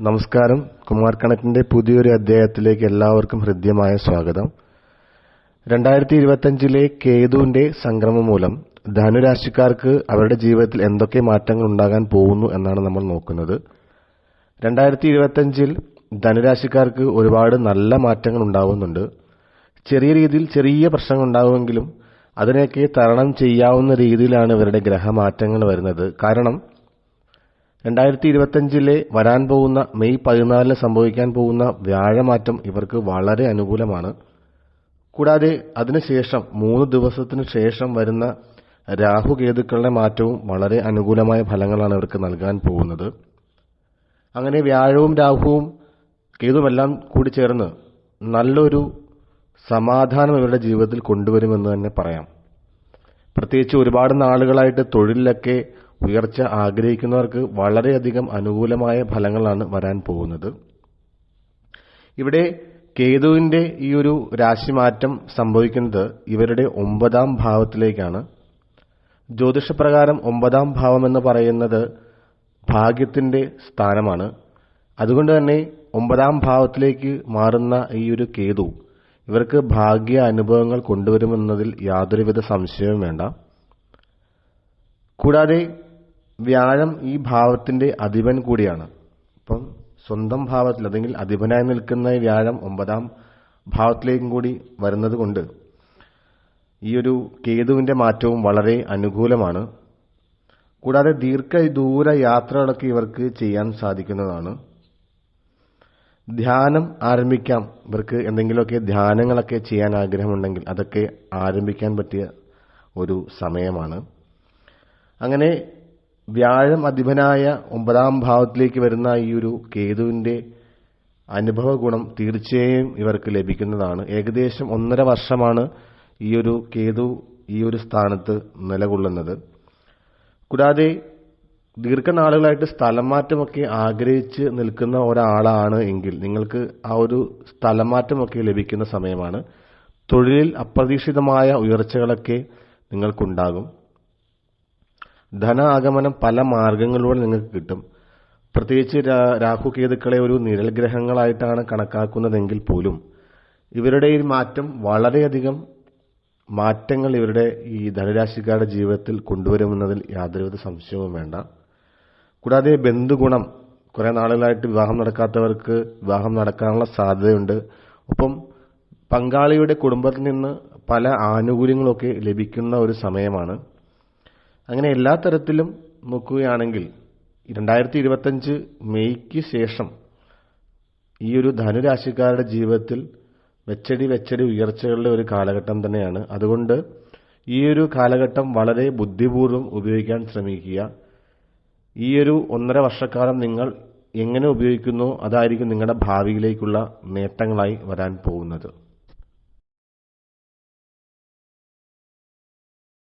നമസ്കാരം. കുമാർ കണക്കിന്റെ പുതിയൊരു അധ്യായത്തിലേക്ക് എല്ലാവർക്കും ഹൃദ്യമായ സ്വാഗതം. രണ്ടായിരത്തി ഇരുപത്തിയഞ്ചിലെ കേതുവിന്റെ സംക്രമം മൂലം ധനുരാശിക്കാർക്ക് അവരുടെ ജീവിതത്തിൽ എന്തൊക്കെ മാറ്റങ്ങൾ ഉണ്ടാകാൻ പോകുന്നു എന്നാണ് നമ്മൾ നോക്കുന്നത്. രണ്ടായിരത്തി ഇരുപത്തിയഞ്ചിൽ ധനുരാശിക്കാർക്ക് ഒരുപാട് നല്ല മാറ്റങ്ങൾ ഉണ്ടാവുന്നുണ്ട്. ചെറിയ രീതിയിൽ ചെറിയ പ്രശ്നങ്ങൾ ഉണ്ടാവുമെങ്കിലും അതിനെയൊക്കെ തരണം ചെയ്യാവുന്ന രീതിയിലാണ് ഇവരുടെ ഗ്രഹമാറ്റങ്ങൾ വരുന്നത്. കാരണം രണ്ടായിരത്തി ഇരുപത്തിയഞ്ചിലെ വരാൻ പോകുന്ന മെയ് പതിനാലിന് സംഭവിക്കാൻ പോകുന്ന വ്യാഴമാറ്റം ഇവർക്ക് വളരെ അനുകൂലമാണ്. കൂടാതെ അതിനുശേഷം മൂന്ന് ദിവസത്തിന് ശേഷം വരുന്ന രാഹുകേതുക്കളുടെ മാറ്റവും വളരെ അനുകൂലമായ ഫലങ്ങളാണ് ഇവർക്ക് നൽകാൻ പോകുന്നത്. അങ്ങനെ വ്യാഴവും രാഹുവും കേതുമെല്ലാം കൂടി ചേർന്ന് നല്ലൊരു സമാധാനം ഇവരുടെ ജീവിതത്തിൽ കൊണ്ടുവരുമെന്ന് തന്നെ പറയാം. പ്രത്യേകിച്ച് ഒരുപാട് നാളുകളായിട്ട് തൊഴിലിലൊക്കെ ഉയർച്ച ആഗ്രഹിക്കുന്നവർക്ക് വളരെയധികം അനുകൂലമായ ഫലങ്ങളാണ് വരാൻ പോകുന്നത്. ഇവിടെ കേതുവിന്റെ ഈ ഒരു രാശിമാറ്റം സംഭവിക്കുന്നത് ഇവരുടെ ഒമ്പതാം ഭാവത്തിലേക്കാണ്. ജ്യോതിഷപ്രകാരം ഒമ്പതാം ഭാവം എന്ന് പറയുന്നത് ഭാഗ്യത്തിന്റെ സ്ഥാനമാണ്. അതുകൊണ്ട് തന്നെ ഒമ്പതാം ഭാവത്തിലേക്ക് മാറുന്ന ഈ ഒരു കേതു ഇവർക്ക് ഭാഗ്യ അനുഭവങ്ങൾ കൊണ്ടുവരുമെന്നതിൽ യാതൊരുവിധ സംശയവും വേണ്ട. കൂടാതെ വ്യാഴം ഈ ഭാവത്തിന്റെ അധിപൻ കൂടിയാണ്. അപ്പം സ്വന്തം ഭാവത്തിൽ അല്ലെങ്കിൽ അധിപനായി നിൽക്കുന്ന വ്യാഴം ഒമ്പതാം ഭാവത്തിലേക്കും കൂടി വരുന്നത് കൊണ്ട് ഈയൊരു കേതുവിന്റെ മാറ്റവും വളരെ അനുകൂലമാണ്. കൂടാതെ ദീർഘദൂര യാത്രകളൊക്കെ ഇവർക്ക് ചെയ്യാൻ സാധിക്കുന്നതാണ്. ധ്യാനം ആരംഭിക്കാം. ഇവർക്ക് എന്തെങ്കിലുമൊക്കെ ധ്യാനങ്ങളൊക്കെ ചെയ്യാൻ ആഗ്രഹമുണ്ടെങ്കിൽ അതൊക്കെ ആരംഭിക്കാൻ പറ്റിയ ഒരു സമയമാണ്. അങ്ങനെ വ്യാഴം അധിപനായ ഒമ്പതാം ഭാവത്തിലേക്ക് വരുന്ന ഈ ഒരു കേതുവിന്റെ അനുഭവ ഗുണം തീർച്ചയായും ഇവർക്ക് ലഭിക്കുന്നതാണ്. ഏകദേശം ഒന്നര വർഷമാണ് ഈ ഒരു കേതു ഈ ഒരു സ്ഥാനത്ത് നിലകൊള്ളുന്നത്. കൂടാതെ ദീർഘനാളുകളായിട്ട് സ്ഥലം മാറ്റമൊക്കെ ആഗ്രഹിച്ച് നിൽക്കുന്ന ഒരാളാണ് എങ്കിൽ നിങ്ങൾക്ക് ആ ഒരു സ്ഥലം മാറ്റമൊക്കെ ലഭിക്കുന്ന സമയമാണ്. തൊഴിലിൽ അപ്രതീക്ഷിതമായ ഉയർച്ചകളൊക്കെ നിങ്ങൾക്കുണ്ടാകും. ധന ആഗമനം പല മാർഗങ്ങളിലൂടെ നിങ്ങൾക്ക് കിട്ടും. പ്രത്യേകിച്ച് രാഹു കേതുക്കളെ ഒരു നിഴൽ ഗ്രഹങ്ങളായിട്ടാണ് കണക്കാക്കുന്നതെങ്കിൽ പോലും ഇവരുടെ ഈ മാറ്റം വളരെയധികം മാറ്റങ്ങൾ ഇവരുടെ ഈ ധനുരാശിക്കാരുടെ ജീവിതത്തിൽ കൊണ്ടുവരുമെന്നതിൽ യാതൊരുവിധ സംശയവും വേണ്ട. കൂടാതെ ബന്ധുഗുണം കുറെ നാളുകളായിട്ട് വിവാഹം നടക്കാത്തവർക്ക് വിവാഹം നടക്കാനുള്ള സാധ്യതയുണ്ട്. ഒപ്പം പങ്കാളിയുടെ കുടുംബത്തിൽ നിന്ന് പല ആനുകൂല്യങ്ങളൊക്കെ ലഭിക്കുന്ന ഒരു സമയമാണ്. അങ്ങനെ എല്ലാ തരത്തിലും നോക്കുകയാണെങ്കിൽ രണ്ടായിരത്തി ഇരുപത്തഞ്ച് മെയ്ക്ക് ശേഷം ഈ ഒരു ധനുരാശിക്കാരുടെ ജീവിതത്തിൽ വെച്ചടി വെച്ചടി ഉയർച്ചകളുടെ ഒരു കാലഘട്ടം തന്നെയാണ്. അതുകൊണ്ട് ഈ ഒരു കാലഘട്ടം വളരെ ബുദ്ധിപൂർവം ഉപയോഗിക്കാൻ ശ്രമിക്കുക. ഈ ഒരു ഒന്നര വർഷക്കാലം നിങ്ങൾ എങ്ങനെ ഉപയോഗിക്കുന്നു? അതായിരിക്കും നിങ്ങളുടെ ഭാവിയിലേക്കുള്ള നേട്ടങ്ങളായി വരാൻ പോകുന്നത്.